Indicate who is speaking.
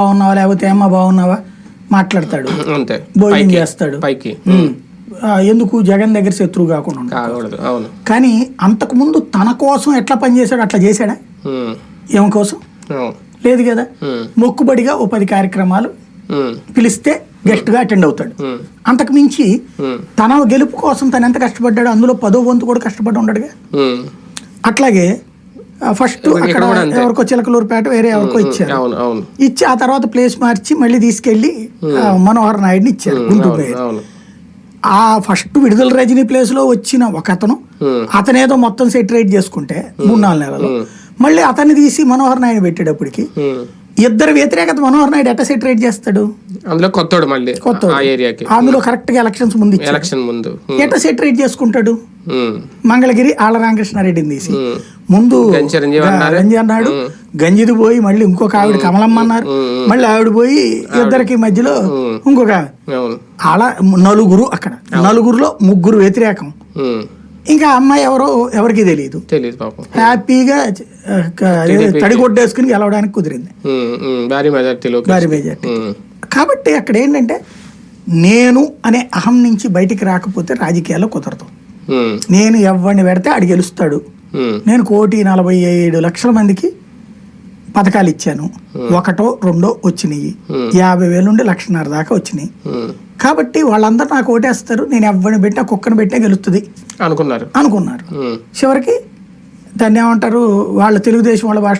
Speaker 1: బాగున్నావా లేకపోతే ఏమ్మా బాగున్నావా? మాట్లాడతాడు.
Speaker 2: అంతే.
Speaker 1: చేస్తాడు.
Speaker 2: పైకి.
Speaker 1: ఎందుకు? జగన్ దగ్గర శత్రువు కాకుండా
Speaker 2: అవును.
Speaker 1: కానీ అంతకుముందు తన కోసం ఎట్లా పనిచేశాడు అట్లా చేశాడా? ఏమ కోసం? లేదు కదా? మొక్కుబడిగా ఓ పది కార్యక్రమాలు పిలిస్తే గెస్ట్గా అటెండ్ అవుతాడు. అంతకు మించి తన గెలుపు కోసం తను ఎంత కష్టపడ్డాడో అందులో పదో వంతు కూడా కష్టపడి ఉండడుగా. అట్లాగే ఫస్ట్ అక్కడ. ఎవరికో చిలకలూరుపేట వేరే ఎవరికో ఇచ్చారు. ఇచ్చి ఆ తర్వాత ప్లేస్ మార్చి మళ్ళీ తీసుకెళ్ళి మనోహర్ నాయుడిని ఇచ్చారు గుంటూరు ఆ ఫస్ట్ విడుదల రజనీ ప్లేస్లో వచ్చిన ఒక అతను అతనేదో మొత్తం సెటరేట్ చేసుకుంటే మూడు నాలుగు నెలలు. మళ్ళీ అతన్ని తీసి మనోహర్ నాయుడు పెట్టేటప్పటికి. ఇద్దరు వ్యతిరేకత మనోహర్ నాయుడు ఎట్లా సెటరేట్ చేస్తాడు?
Speaker 2: అందులో కొత్తోడు మళ్ళీ ఏరియాకి.
Speaker 1: అందులో కరెక్ట్గా ఎలక్షన్స్ ముందు
Speaker 2: ఎలక్షన్ ముందు.
Speaker 1: ఎట్లా సెటరేట్ చేసుకుంటాడు? మంగళగిరి ఆళ్ళ రామకృష్ణారెడ్డిని తీసి. ముందు
Speaker 2: గంజి
Speaker 1: అన్నాడు. గంజిది పోయి మళ్ళీ ఇంకొక ఆవిడ కమలమ్మ అన్నారు. మళ్ళీ ఆవిడ పోయి ఇద్దరికి మధ్యలో ఇంకొక అలా నలుగురు అక్కడ. నలుగురులో ముగ్గురు వ్యతిరేకం. ఇంకా అమ్మాయి ఎవరో ఎవరికి తెలియదు హ్యాపీగా తడిగొడ్డేసుకుని గెలవడానికి కుదిరింది.
Speaker 2: భారీ మెజార్టీలో
Speaker 1: భారీ మెజార్టీ. కాబట్టి అక్కడ ఏంటంటే నేను అనే అహం నుంచి బయటికి రాకపోతే రాజకీయాల్లో కుదరదు. నేను ఎవరిని పెడితే ఆడు గెలుస్తాడు. నేను కోటి నలభై ఏడు లక్షల మందికి పథకాలు ఇచ్చాను. ఒకటో రెండో వచ్చినాయి. యాభై వేల నుండి లక్షన్నర దాకా వచ్చినాయి. కాబట్టి వాళ్ళందరూ నాకు ఓటేస్తారు. నేను ఎవరిని పెట్టినా కుక్కను పెట్టినా గెలుస్తుంది.
Speaker 2: అనుకున్నారు.
Speaker 1: అనుకున్నారు. చివరికి దాన్ని ఏమంటారు? వాళ్ళ తెలుగుదేశం వాళ్ళ భాషలో